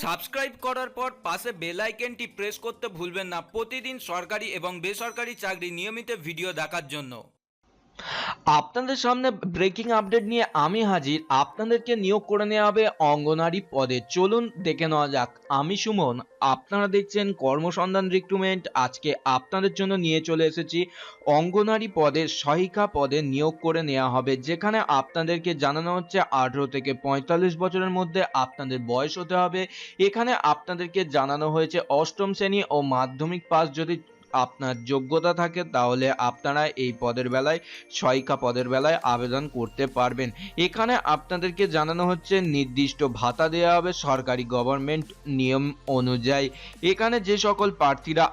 Subscribe করার পর পাশে বেল আইকনটি প্রেস করতে ভুলবেন না। প্রতিদিন সরকারি এবং বেসরকারি চাকরি নিয়মিত ভিডিও দেখার জন্য। আপনাদের সামনে ব্রেকিং আপডেট নিয়ে আমি হাজির। আপনাদেরকে নিয়োগ করে নেওয়া হবে অঙ্গনারী পদে। চলুন দেখে নেওয়া যাক। আমি সুমন, আপনারা দেখছেন কর্মসন্ধান রিক্রুটমেন্ট আজকে আপনাদের জন্য নিয়ে চলে এসেছি অঙ্গনারী পদের সহায়িকা পদে নিয়োগ করে নেওয়া হবে। যেখানে আপনাদেরকে জানানো হচ্ছে আঠেরো থেকে পঁয়তাল্লিশ বছরের মধ্যে আপনাদের বয়স হতে হবে। এখানে আপনাদেরকে জানানো হয়েছে অষ্টম শ্রেণি ও মাধ্যমিক পাস যদি আপনার যোগ্যতা থাকে, তাহলে আপনারা এই পদের বেলায় সহায়িকা পদের বেলায় আবেদন করতে পারবেন। এখানে আপনাদেরকে জানানো হচ্ছে, নির্দিষ্ট ভাতা দেওয়া হবে সরকারি গভর্নমেন্ট নিয়ম অনুযায়ী। এখানে যে সকল প্রার্থীরা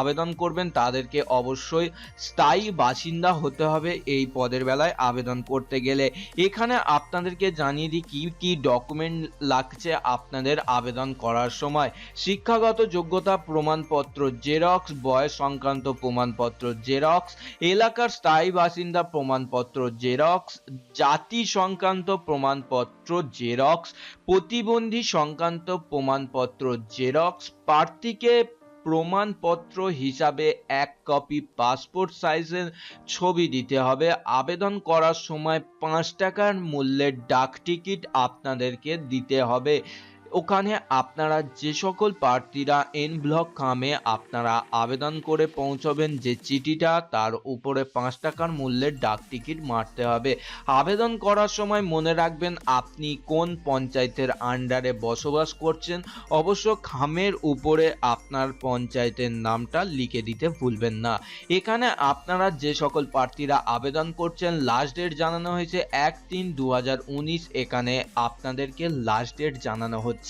আবেদন করবেন, তাদেরকে অবশ্যই স্থায়ী বাসিন্দা হতে হবে এই পদের বেলায় আবেদন করতে গেলে। এখানে আপনাদেরকে জানিয়ে দিই, কি কি ডকুমেন্ট লাগছে আপনাদের আবেদন করার সময়? শিক্ষাগত যোগ্যতা, প্রমাণপত্র জেরক্স বয়স সংক্রান্ত প্রমাণপত্র জেরক্স। এলাকার স্থায়ী বাসিন্দা প্রমাণপত্র জেরক্স। জাতি সংক্রান্ত প্রমাণপত্র জেরক্স। প্রতিবন্ধী সংক্রান্ত প্রমাণপত্র জেরক্স। প্রার্থীকে প্রমাণপত্র হিসাবে এক কপি পাসপোর্ট সাইজের ছবি দিতে হবে। আবেদন করার সময় পাঁচ টাকার মূল্যের ডাক টিকিট আপনাদেরকে দিতে হবে। ওখানে আপনারা যে সকল প্রার্থীরা এন ব্লক খামে আপনারা আবেদন করে পৌঁছবেন যে চিঠিটা, তার উপরে পাঁচ টাকার মূল্যের ডাক টিকিট মারতে হবে। আবেদন করার সময় মনে রাখবেন, আপনি কোন পঞ্চায়েতের আন্ডারে বসবাস করছেন? অবশ্য খামের উপরে আপনার পঞ্চায়েতের নামটা লিখে দিতে ভুলবেন না। এখানে আপনারা যে সকল প্রার্থীরা আবেদন করছেন লাস্ট ডেট জানানো হয়েছে এক তিন দু এখানে আপনাদেরকে লাস্ট ডেট জানানো হচ্ছে।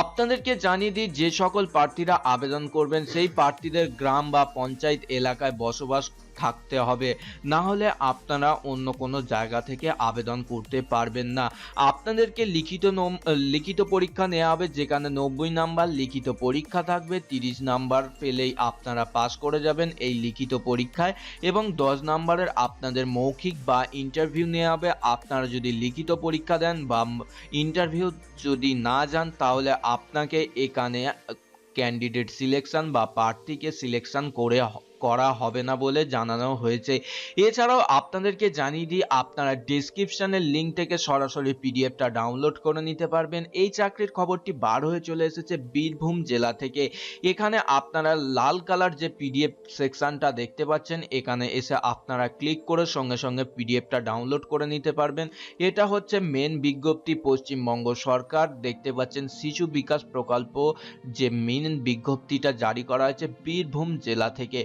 আপনাদেরকে জানিয়ে দিই, যে সকল প্রার্থীরা আবেদন করবেন, সেই প্রার্থীদের গ্রাম বা পঞ্চায়েত এলাকায় বসবাস থাকতে হবে। না হলে আপনারা অন্য কোনো জায়গা থেকে আবেদন করতে পারবেন না। আপনাদেরকে লিখিত লিখিত পরীক্ষা নেওয়া হবে, যেখানে নব্বই নাম্বার লিখিত পরীক্ষা থাকবে, তিরিশ নাম্বার পেলেই আপনারা পাস করে যাবেন এই লিখিত পরীক্ষায় এবং দশ নাম্বারের আপনাদের মৌখিক বা ইন্টারভিউ নেওয়া হবে। আপনারা যদি লিখিত পরীক্ষা দেন বা ইন্টারভিউ যদি না যান, তাহলে আপনাকে এখানে ক্যান্ডিডেট সিলেকশন বা প্রার্থীকে সিলেকশন করে করা হবে না বলে জানানো হয়েছে। এছাড়াও আপনাদেরকে জানিয়ে দিই, আপনারা ডিসক্রিপশনের লিঙ্ক থেকে সরাসরি পিডিএফটা ডাউনলোড করে নিতে পারবেন। এই চাকরির খবরটি বার হয়ে চলে এসেছে বীরভূম জেলা থেকে। এখানে আপনারা লাল কালার যে পিডিএফ সেকশনটা দেখতে পাচ্ছেন, এখানে এসে আপনারা ক্লিক করে সঙ্গে সঙ্গে পিডিএফটা ডাউনলোড করে নিতে পারবেন। এটা হচ্ছে মেন বিজ্ঞপ্তি, পশ্চিমবঙ্গ সরকার। দেখতে পাচ্ছেন শিশু বিকাশ প্রকল্প যে মেন বিজ্ঞপ্তিটা জারি করা হয়েছে বীরভূম জেলা থেকে।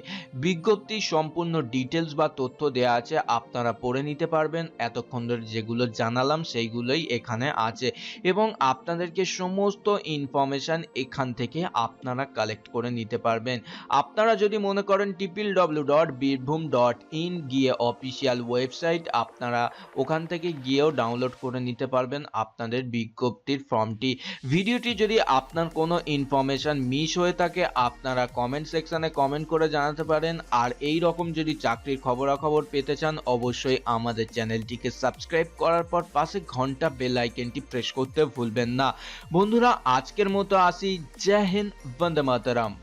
বিজ্ঞপ্তি, সম্পূর্ণ ডিটেলস বা তথ্য দেওয়া আছে, আপনারা পড়ে নিতে পারবেন। এতক্ষণ ধরে যেগুলো জানালাম, সেইগুলোই এখানে আছে। এবং আপনাদেরকে সমস্ত ইনফরমেশন এখান থেকে আপনারা কালেক্ট করে নিতে পারবেন। আপনারা যদি মনে করেন টিপিল W dot Birbhum dot in গিয়ে অফিসিয়াল ওয়েবসাইট আপনারা ওখান থেকে গিয়েও ডাউনলোড করে নিতে পারবেন আপনাদের বিজ্ঞপ্তির ফর্মটি ভিডিওটি যদি আপনার কোনো ইনফরমেশন মিস হয়ে থাকে, আপনারা কমেন্ট সেকশনে কমেন্ট করে জানাতে পারেন। আর এই রকম যদি চাকরির খবরাখবর পেতে চান, অবশ্যই আমাদের চ্যানেলটিকে সাবস্ক্রাইব করার পর পাশে ঘণ্টা বেল আইকনটি প্রেস করতে ভুলবেন না। বন্ধুরা, আজকের মতো আসি। জয় হিন্দ, বন্দে মাতারাম।